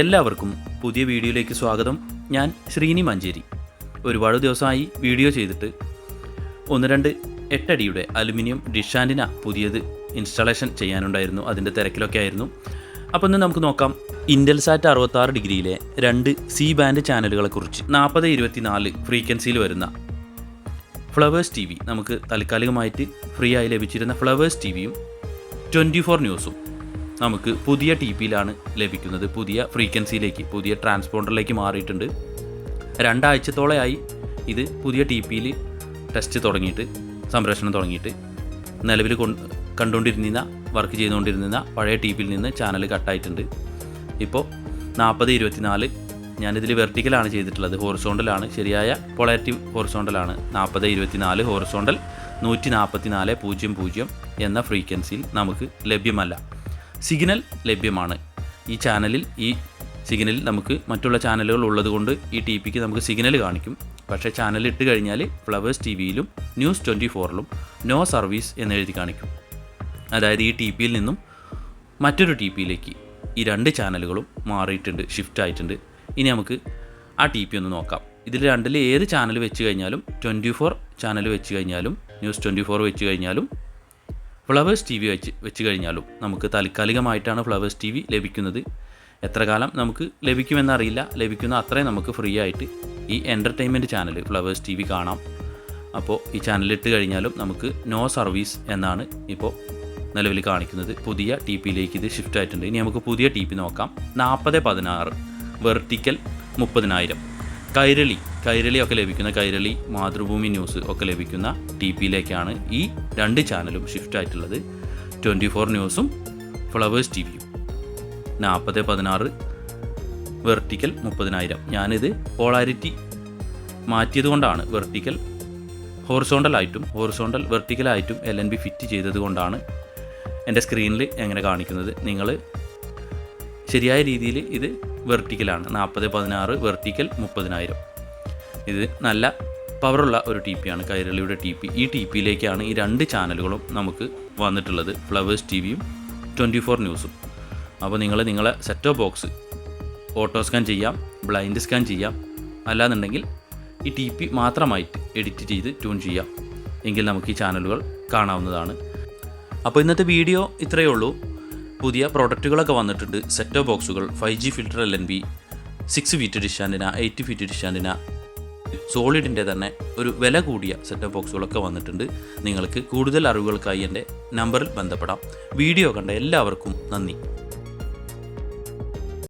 എല്ലാവർക്കും പുതിയ വീഡിയോയിലേക്ക് സ്വാഗതം. ഞാൻ ശ്രീനി മഞ്ചേരി. ഒരുപാട് ദിവസമായി വീഡിയോ ചെയ്തിട്ട് ഒന്ന് രണ്ട് എട്ടടിയുടെ അലുമിനിയം ഡിഷ് ആന്റിന പുതിയത് ഇൻസ്റ്റാളേഷൻ ചെയ്യാനുണ്ടായിരുന്നു. അതിന്റെ തിരക്കിലൊക്കെ ആയിരുന്നു. അപ്പോൾ ഇന്ന് നമുക്ക് നോക്കാം. ഇൻഡൽസാറ്റ് അറുപത്താറ് ഡിഗ്രിയിലെ രണ്ട് സി ബാൻഡ് ചാനലുകളെക്കുറിച്ച്. നാൽപ്പത് ഇരുപത്തിനാല് ഫ്രീക്വൻസിയിൽ വരുന്ന ഫ്ലവേഴ്സ് ടി വി നമുക്ക് താൽക്കാലികമായിട്ട് ഫ്രീ ആയി ലഭിച്ചിരുന്ന ഫ്ലവേഴ്സ് ടി വിയും ട്വന്റി ഫോർ ന്യൂസും നമുക്ക് പുതിയ ടി പിയിലാണ് ലഭിക്കുന്നത്. പുതിയ ഫ്രീക്വൻസിയിലേക്ക് പുതിയ ട്രാൻസ്പോണ്ടറിലേക്ക് മാറിയിട്ടുണ്ട്. രണ്ടാഴ്ചത്തോളമായി ഇത് പുതിയ ടി പിയിൽ ടെസ്റ്റ് തുടങ്ങിയിട്ട് സംപ്രേഷണം തുടങ്ങിയിട്ട് നിലവിൽ കൊണ്ട് കണ്ടുകൊണ്ടിരുന്ന വർക്ക് ചെയ്തുകൊണ്ടിരുന്ന പഴയ ടി പിയിൽ നിന്ന് ചാനൽ കട്ടായിട്ടുണ്ട്. ഇപ്പോൾ നാൽപ്പത് ഇരുപത്തിനാല് ഞാനിതിൽ വെർട്ടിക്കലാണ് ചെയ്തിട്ടുള്ളത്. ഹോറിസോണ്ടലാണ് ശരിയായ പൊളാരിറ്റി ഹോറിസോണ്ടലാണ്. നാൽപ്പത് ഇരുപത്തിനാല് ഹോറിസോണ്ടൽ നൂറ്റി നാൽപ്പത്തി നാല് പൂജ്യം പൂജ്യം എന്ന ഫ്രീക്വൻസിയിൽ നമുക്ക് ലഭ്യമല്ല. സിഗ്നൽ ലഭ്യമാണ്. ഈ ചാനലിൽ ഈ സിഗ്നലിൽ നമുക്ക് മറ്റുള്ള ചാനലുകൾ ഉള്ളതുകൊണ്ട് ഈ ടി പിക്ക് നമുക്ക് സിഗ്നൽ കാണിക്കും. പക്ഷേ ചാനൽ ഇട്ട് കഴിഞ്ഞാൽ ഫ്ലവേഴ്സ് ടി വിയിലും ന്യൂസ് ട്വന്റി ഫോറിലും നോ സർവീസ് എന്നെഴുതി കാണിക്കും. അതായത് ഈ ടി പിയിൽ നിന്നും മറ്റൊരു ടി പിയിലേക്ക് ഈ രണ്ട് ചാനലുകളും മാറിയിട്ടുണ്ട് ഷിഫ്റ്റ് ആയിട്ടുണ്ട്. ഇനി നമുക്ക് ആ ടി പി ഒന്ന് നോക്കാം. ഇതിൽ രണ്ടിൽ ഏത് ചാനൽ വെച്ച് കഴിഞ്ഞാലും ട്വന്റി ഫോർ ചാനൽ വെച്ച് കഴിഞ്ഞാലും ന്യൂസ് ട്വന്റി ഫോർ വെച്ച് കഴിഞ്ഞാലും ഫ്ലവേഴ്സ് ടി വി വെച്ച് വെച്ച് കഴിഞ്ഞാലും നമുക്ക് താൽക്കാലികമായിട്ടാണ് ഫ്ലവേഴ്സ് ടി വി ലഭിക്കുന്നത്. എത്ര കാലം നമുക്ക് ലഭിക്കുമെന്നറിയില്ല. ലഭിക്കുന്ന അത്രയും നമുക്ക് ഫ്രീ ആയിട്ട് ഈ entertainment channel flowers T V കാണാം. അപ്പോൾ ഈ ചാനലിട്ട് കഴിഞ്ഞാലും നമുക്ക് നോ സർവീസ് എന്നാണ് ഇപ്പോൾ നിലവിൽ കാണിക്കുന്നത്. പുതിയ ടി പിയിലേക്ക് ഇത് ഷിഫ്റ്റ് ആയിട്ടുണ്ട്. ഇനി നമുക്ക് പുതിയ ടി പി നോക്കാം. നാൽപ്പത് പതിനാറ് വെർട്ടിക്കൽ മുപ്പതിനായിരം. കൈരളി കൈരളി ഒക്കെ ലഭിക്കുന്ന കൈരളി മാതൃഭൂമി ന്യൂസ് ഒക്കെ ലഭിക്കുന്ന ടി പിയിലേക്കാണ് ഈ രണ്ട് ചാനലും ഷിഫ്റ്റ് ആയിട്ടുള്ളത്. ട്വന്റി ഫോർ ന്യൂസും ഫ്ലവേഴ്സ് ടി വിയും നാൽപ്പത് പതിനാറ് വെർട്ടിക്കൽ മുപ്പതിനായിരം. ഞാനിത് പോളാരിറ്റി മാറ്റിയത് കൊണ്ടാണ് വെർട്ടിക്കൽ ഹോറിസോണ്ടലായിട്ടും ഹോറിസോണ്ടൽ വെർട്ടിക്കലായിട്ടും എൽ എൻ ബി ഫിറ്റ് ചെയ്തത് കൊണ്ടാണ് എന്റെ സ്ക്രീനിൽ എങ്ങനെ കാണിക്കുന്നത്. നിങ്ങൾ ശരിയായ രീതിയിൽ ഇത് വെർട്ടിക്കലാണ് നാൽപ്പത് പതിനാറ് വെർട്ടിക്കൽ മുപ്പതിനായിരം. ഇത് നല്ല പവറുള്ള ഒരു ടി പിയാണ് കൈരളിയുടെ ടി പി. ഈ ടി പിയിലേക്കാണ് ഈ രണ്ട് ചാനലുകളും നമുക്ക് വന്നിട്ടുള്ളത്. ഫ്ലവേഴ്സ് ടി വിയും ട്വന്റി ഫോർ ന്യൂസും. അപ്പോൾ നിങ്ങൾ നിങ്ങളെ set top box auto scan ചെയ്യാം ബ്ലൈൻഡ് സ്കാൻ ചെയ്യാം. അല്ലാന്നുണ്ടെങ്കിൽ ഈ ടി പി മാത്രമായിട്ട് എഡിറ്റ് ചെയ്ത് ട്യൂൺ ചെയ്യാം. എങ്കിൽ നമുക്ക് ഈ ചാനലുകൾ കാണാവുന്നതാണ്. അപ്പോൾ ഇന്നത്തെ വീഡിയോ ഇത്രയേ ഉള്ളൂ. പുതിയ പ്രോഡക്റ്റുകളൊക്കെ വന്നിട്ടുണ്ട്. സെറ്റോ ബോക്സുകൾ five G filter L N B six feet dish antenna eight feet dish antenna സോളിഡിന്റെ തന്നെ ഒരു വില കൂടിയ സെറ്റ് ബോക്സുകളൊക്കെ വന്നിട്ടുണ്ട്. നിങ്ങൾക്ക് കൂടുതൽ അറിവുകൾക്കായി എന്റെ നമ്പറിൽ ബന്ധപ്പെടാം. വീഡിയോ കണ്ട എല്ലാവർക്കും നന്ദി.